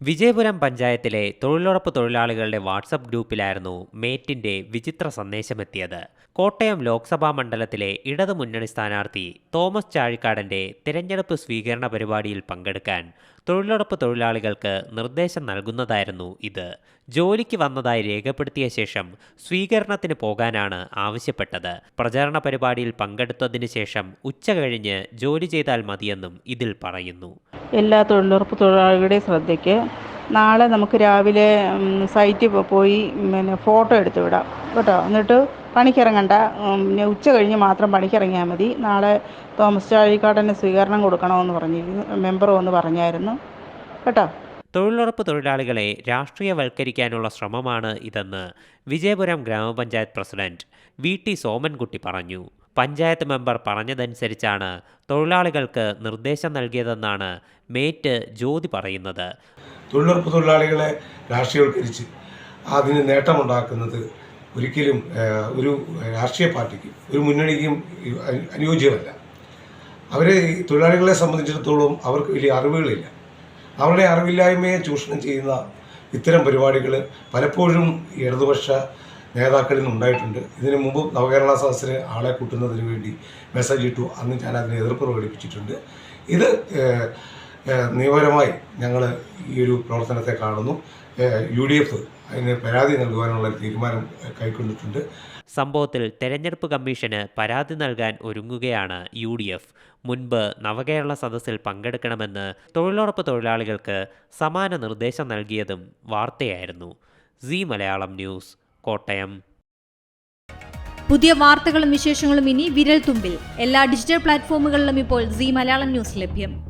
വിജയപുരം പഞ്ചായത്തിലെ തൊഴിലുറപ്പ് തൊഴിലാളികളുടെ വാട്സപ്പ് ഗ്രൂപ്പിലായിരുന്നു മേറ്റിന്റെ വിചിത്ര സന്ദേശമെത്തിയത്. കോട്ടയം ലോക്സഭാ മണ്ഡലത്തിലെ ഇടതു മുന്നണി സ്ഥാനാർത്ഥി തോമസ് ചാഴിക്കാടന്റെ തിരഞ്ഞെടുപ്പ് സ്വീകരണ പരിപാടിയിൽ പങ്കെടുക്കാൻ തൊഴിലുറപ്പ് തൊഴിലാളികൾക്ക് നിർദ്ദേശം നൽകുന്നതായിരുന്നു ഇത്. ജോലിക്ക് വന്നതായി രേഖപ്പെടുത്തിയ ശേഷം സ്വീകരണത്തിന് പോകാനാണ് ആവശ്യപ്പെട്ടത്. പ്രചാരണ പരിപാടിയിൽ പങ്കെടുത്തതിന് ശേഷം ഉച്ച കഴിഞ്ഞ് ജോലി ചെയ്താൽ മതിയെന്നും ഇതിൽ പറയുന്നു. എല്ലാ തൊഴിലുറപ്പ് തൊഴിലാളികളുടെയും ശ്രദ്ധയ്ക്ക് നാളെ നമുക്ക് രാവിലെ സൈറ്റിൽ പോയി പിന്നെ ഫോട്ടോ എടുത്തു വിടാം. കേട്ടോ? എന്നിട്ട് പണിക്കിറങ്ങണ്ട. പിന്നെ ഉച്ച കഴിഞ്ഞ് മാത്രം പണിക്കിറങ്ങിയാൽ മതി. നാളെ തോമസ് ചാഴിക്കാടന് സ്വീകരണം കൊടുക്കണമെന്ന് പറഞ്ഞിരുന്നു മെമ്പർ വന്ന് പറഞ്ഞായിരുന്നു. കേട്ടോ? തൊഴിലുറപ്പ് തൊഴിലാളികളെ രാഷ്ട്രീയവൽക്കരിക്കാനുള്ള ശ്രമമാണ് ഇതെന്ന് വിജയപുരം ഗ്രാമപഞ്ചായത്ത് പ്രസിഡന്റ് വി ടി സോമൻകുട്ടി പറഞ്ഞു. പഞ്ചായത്ത് മെമ്പർ പറഞ്ഞതനുസരിച്ചാണ് തൊഴിലാളികൾക്ക് നിർദ്ദേശം നൽകിയതെന്നാണ് മേറ്റ് ജ്യോതി പറയുന്നത്. തൊഴിലുറപ്പ് തൊഴിലാളികളെ രാഷ്ട്രീയവൽക്കരിച്ച് അതിന് നേട്ടമുണ്ടാക്കുന്നത് ഒരിക്കലും ഒരു രാഷ്ട്രീയ പാർട്ടിക്കും ഒരു മുന്നണിക്കും അനു- അനുയോജ്യമല്ല. അവരെ തൊഴിലാളികളെ സംബന്ധിച്ചിടത്തോളം അവർക്ക് വലിയ അറിവുകളില്ല. അവരുടെ അറിവില്ലായ്മയെ ചൂഷണം ചെയ്യുന്ന ഇത്തരം പരിപാടികൾ പലപ്പോഴും ഇടതുപക്ഷ നേതാക്കളിൽ നിന്നുണ്ടായിട്ടുണ്ട് ഇതിനു മുമ്പ് നവകേരള സദസ്സിന് ആളെ കൂട്ടുന്നതിന് വേണ്ടി മെസ്സേജ് ഇട്ടു. അന്ന് ഞാൻ അതിന് എതിർപ്പ് പ്രകടിപ്പിച്ചിട്ടുണ്ട്. ഇത് നിയമപരമായി ഞങ്ങൾ ഈ ഒരു പ്രവർത്തനത്തെ കാണുന്നു. യു ഡി എഫ് അതിന് പരാതി നൽകുവാനുള്ള തീരുമാനം കൈക്കൊണ്ടിട്ടുണ്ട്. സംഭവത്തിൽ തെരഞ്ഞെടുപ്പ് കമ്മീഷന് പരാതി നൽകാൻ ഒരുങ്ങുകയാണ് യു ഡി എഫ് മുൻപ് നവകേരള സദസ്സിൽ പങ്കെടുക്കണമെന്ന് തൊഴിലുറപ്പ് തൊഴിലാളികൾക്ക് സമാന നിർദ്ദേശം നൽകിയതും വാർത്തയായിരുന്നു. C Malayalam news Kottayam. പുതിയ വാർത്തകളും വിശേഷങ്ങളും ഇനി വിരൽ തുമ്പിൽ എല്ലാ ഡിജിറ്റൽ പ്ലാറ്റ്ഫോമുകളിലും ഇപ്പോൾ സി മലയാളം ന്യൂസ് ലഭ്യം.